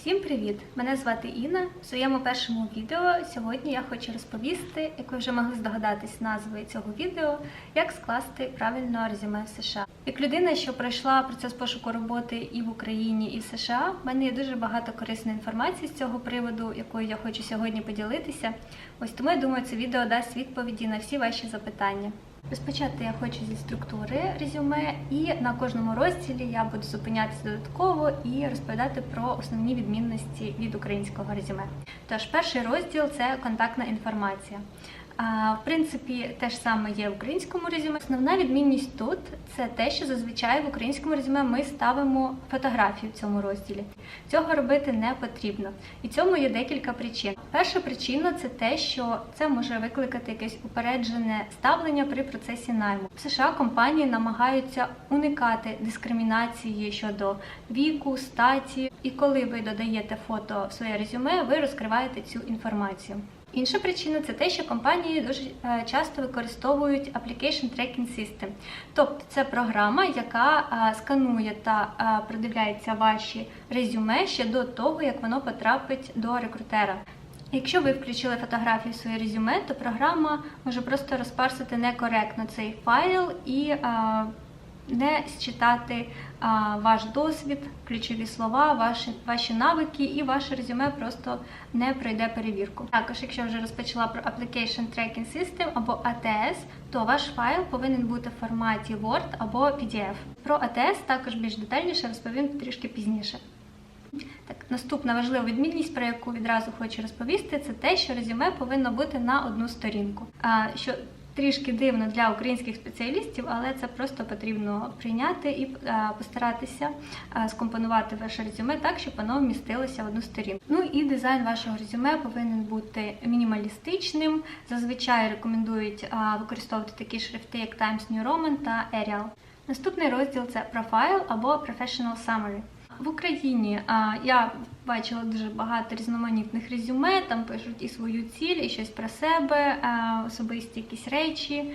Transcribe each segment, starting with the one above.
Всім привіт! Мене звати Інна. В своєму першому відео сьогодні я хочу розповісти, як ви вже могли здогадатись назви цього відео, як скласти правильно резюме в США. Як людина, що пройшла процес пошуку роботи і в Україні, і в США, в мене є дуже багато корисної інформації з цього приводу, якою я хочу сьогодні поділитися. Ось тому я думаю, це відео дасть відповіді на всі ваші запитання. Розпочати я хочу зі структури резюме, і на кожному розділі я буду зупинятися додатково і розповідати про основні відмінності від українського резюме. Тож, перший розділ це контактна інформація. В принципі, те ж саме є в українському резюме. Основна відмінність тут це те, що зазвичай в українському резюме ми ставимо фотографію в цьому розділі. Цього робити не потрібно, і цьому є декілька причин. Перша причина це те, що це може викликати якесь упереджене ставлення при процесі найму. В США компанії намагаються уникати дискримінації щодо віку, статі, і коли ви додаєте фото в своє резюме, ви розкриваєте цю інформацію. Інша причина це те, що компанії дуже е, часто використовують Application Tracking System. Тобто це програма, яка е, сканує та е, продивляється ваші резюме ще до того, як воно потрапить до рекрутера. Якщо ви включили фотографію в своє резюме, то програма може просто розпарсити некоректно цей файл і не считати ваш досвід, ключові слова, ваші ваші навики, і ваше резюме просто не пройде перевірку. Також, якщо вже розпочала про Application Tracking System або ATS, то ваш файл повинен бути в форматі Word або PDF. Про ATS також більш детальніше розповім трішки пізніше. Так, наступна важлива відмінність, про яку відразу хочу розповісти, це те, що резюме повинно бути на одну сторінку. А, що трішки дивно для українських спеціалістів, але це просто потрібно прийняти і постаратися скомпонувати ваше резюме так, щоб воно вмістилося в одну сторінку. Ну і дизайн вашого резюме повинен бути мінімалістичним. Зазвичай рекомендують використовувати такі шрифти, як Times New Roman та Arial. Наступний розділ це Profile або Professional Summary. В Україні я бачила дуже багато різноманітних резюме, там пишуть і свою ціль, і щось про себе, особисті якісь речі.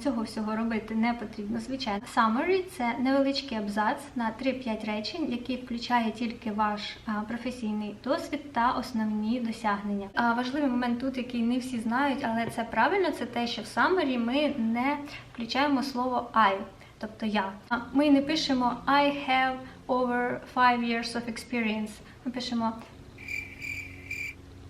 Цього всього робити не потрібно. Звичайно, Summary – це невеличкий абзац на 3-5 речень, який включає тільки ваш професійний досвід та основні досягнення. Важливий момент тут, який не всі знають, але це правильно, це те, що в Summary ми не включаємо слово I. Тобто я. Ми не пишемо I have over 5 years of experience. Ми пишемо,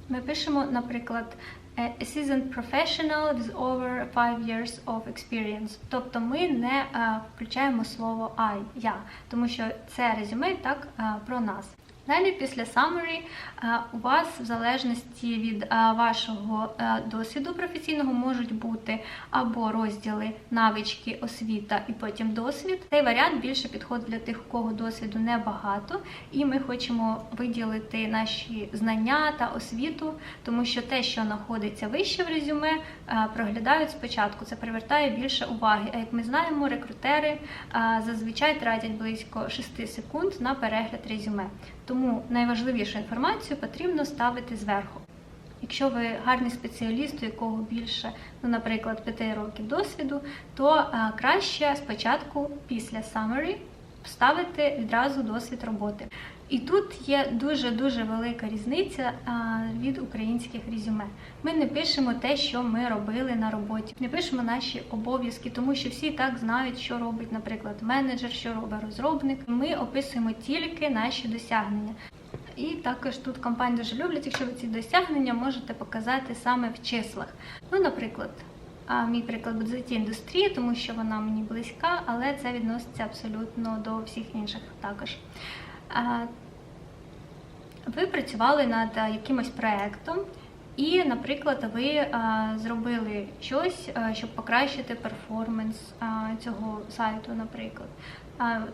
ми пишемо, наприклад, a seasoned professional with over 5 years of experience. Тобто ми не а, включаємо слово I, я, тому що це резюме так а, про нас. Далі, після summary, у вас, в залежності від вашого досвіду професійного, можуть бути або розділи навички, освіта і потім досвід. Цей варіант більше підходить для тих, у кого досвіду небагато, і ми хочемо виділити наші знання та освіту, тому що те, що знаходиться вище в резюме, проглядають спочатку. Це привертає більше уваги. А як ми знаємо, рекрутери зазвичай тратять близько 6 секунд на перегляд резюме. Тому найважливішу інформацію потрібно ставити зверху. Якщо ви гарний спеціаліст, у якого більше, ну, наприклад, 5 років досвіду, то а, краще спочатку після summary вставити відразу досвід роботи. І тут є дуже-дуже велика різниця від українських резюме. Ми не пишемо те, що ми робили на роботі, не пишемо наші обов'язки, тому що всі так знають, що робить, наприклад, менеджер, що робить розробник. Ми описуємо тільки наші досягнення. І також тут компанії дуже люблять, якщо ви ці досягнення можете показати саме в числах. Ну, наприклад, мій приклад буде it індустрії, тому що вона мені близька, але це відноситься абсолютно до всіх інших також. Ви працювали над якимось проєктом, і, наприклад, ви зробили щось, щоб покращити перформанс цього сайту, наприклад.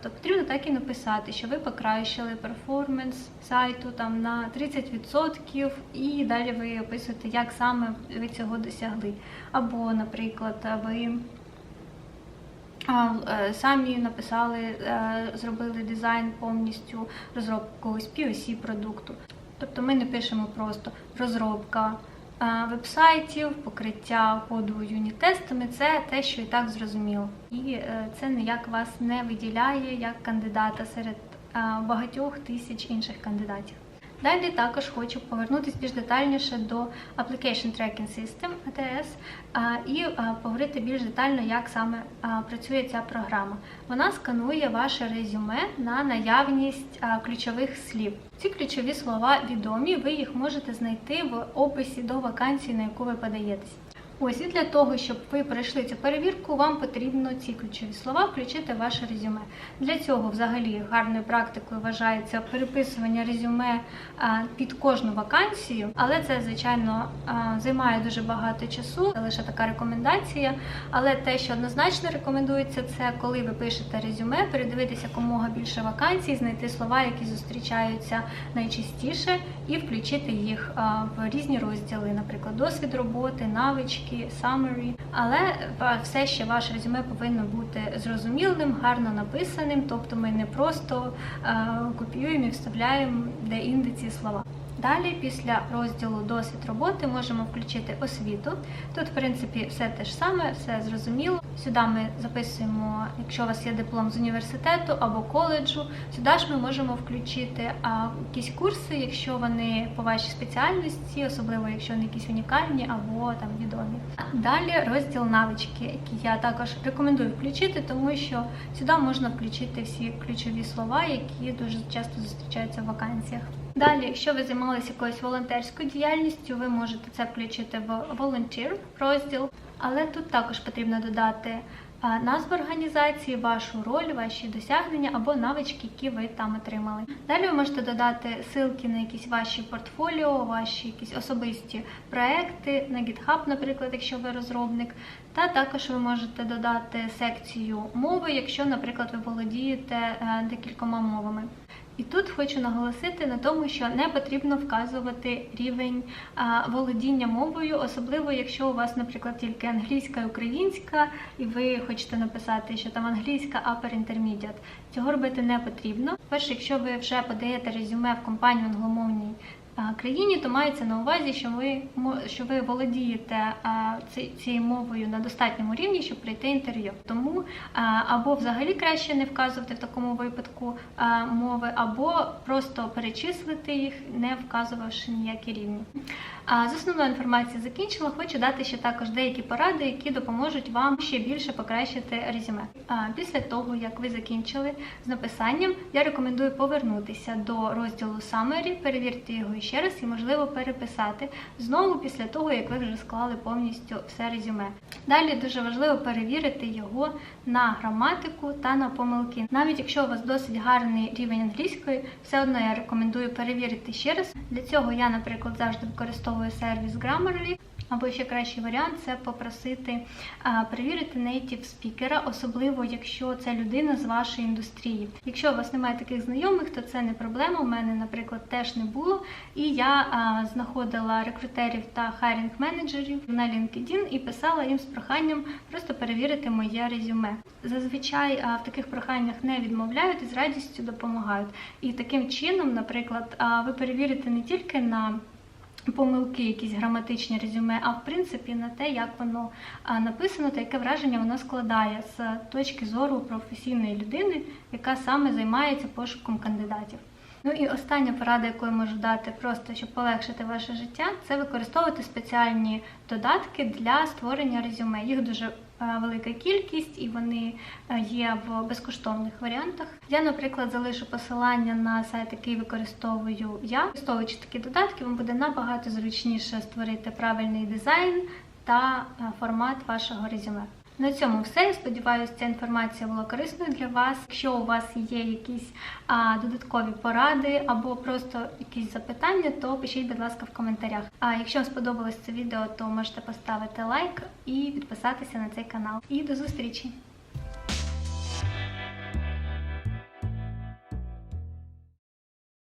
То потрібно так і написати, що ви покращили перформанс сайту там на 30%, і далі ви описуєте, як саме ви цього досягли. Або, наприклад, ви самі написали, е, зробили дизайн повністю розробку POC продукту. Тобто ми не пишемо просто розробка вебсайтів, покриття коду юніт-тестами це те, що і так зрозуміло. І е, це ніяк вас не виділяє як кандидата серед багатьох тисяч інших кандидатів. Далі також хочу повернутися більш детальніше до Application Tracking System ATS і поговорити більш детально, як саме працює ця програма. Вона сканує ваше резюме на наявність ключових слів. Ці ключові слова відомі, ви їх можете знайти в описі до вакансії, на яку ви подаєтесь. Ось і для того, щоб ви пройшли цю перевірку, вам потрібно ці ключові слова включити в ваше резюме. Для цього взагалі гарною практикою вважається переписування резюме під кожну вакансію, але це звичайно займає дуже багато часу. Це лише така рекомендація. Але те, що однозначно рекомендується, це коли ви пишете резюме, передивитися якомога більше вакансій, знайти слова, які зустрічаються найчастіше, і включити їх в різні розділи, наприклад, досвід роботи, навички summary. Але все ще ваше резюме повинно бути зрозумілим, гарно написаним. Тобто ми не просто е, копіюємо і вставляємо де-інде ці слова. Далі, після розділу досвід роботи, можемо включити освіту. Тут, в принципі, все те ж саме, все зрозуміло. Сюди ми записуємо, якщо у вас є диплом з університету або коледжу. Сюди ж ми можемо включити а, якісь курси, якщо вони по вашій спеціальності, особливо якщо вони якісь унікальні або там відомі. Далі розділ навички, який я також рекомендую включити, тому що сюди можна включити всі ключові слова, які дуже часто зустрічаються в вакансіях. Далі, якщо ви займалися якоюсь волонтерською діяльністю, ви можете це включити в Volunteer розділ, але тут також потрібно додати назву організації, вашу роль, ваші досягнення або навички, які ви там отримали. Далі ви можете додати ссылки на якісь ваші портфоліо, ваші якісь особисті проекти на GitHub, наприклад, якщо ви розробник. Та також ви можете додати секцію мови, якщо, наприклад, ви володієте е, декількома мовами. І тут хочу наголосити на тому, що не потрібно вказувати рівень володіння мовою, особливо якщо у вас, наприклад, тільки англійська і українська, і ви хочете написати, що там англійська upper intermediate. Цього робити не потрібно. Перше, якщо ви вже подаєте резюме в компанію англомовній країні, то мається на увазі, що ви що ви володієте ці- цією мовою на достатньому рівні, щоб пройти інтерв'ю. Тому або взагалі краще не вказувати в такому випадку мови, або просто перечислити їх, не вказувавши ніякі рівні. З основною інформацією закінчила. Хочу дати ще також деякі поради, які допоможуть вам ще більше покращити резюме. Після того, як ви закінчили з написанням, я рекомендую повернутися до розділу Summary, перевірити його ще раз і, можливо, переписати знову після того, як ви вже склали повністю все резюме. Далі дуже важливо перевірити його на граматику та на помилки. Навіть якщо у вас досить гарний рівень англійської, все одно я рекомендую перевірити ще раз. Для цього я, наприклад, завжди використовую сервіс Grammarly. Або ще кращий варіант це попросити а, перевірити native спікера, особливо якщо це людина з вашої індустрії. Якщо у вас немає таких знайомих, то це не проблема. У мене, наприклад, теж не було. І я а, знаходила рекрутерів та хайрінг менеджерів на LinkedIn і писала їм з проханням просто перевірити моє резюме. Зазвичай а, в таких проханнях не відмовляють і з радістю допомагають. І таким чином, наприклад, а, ви перевірите не тільки на помилки, якісь граматичні резюме, а в принципі на те, як воно написано та яке враження воно складає з точки зору професійної людини, яка саме займається пошуком кандидатів. Ну і остання порада, яку я можу дати, просто щоб полегшити ваше життя, це використовувати спеціальні додатки для створення резюме. Їх дуже велика кількість, і вони е, є в безкоштовних варіантах. Я, наприклад, залишу посилання на сайт, який використовую я. Використовуючи такі додатки, вам буде набагато зручніше створити правильний дизайн та е, формат вашого резюме. На цьому все. Я сподіваюся, ця інформація була корисною для вас. Якщо у вас є якісь а, додаткові поради або просто якісь запитання, то пишіть, будь ласка, в коментарях. А якщо вам сподобалось це відео, то можете поставити лайк і підписатися на цей канал. І до зустрічі!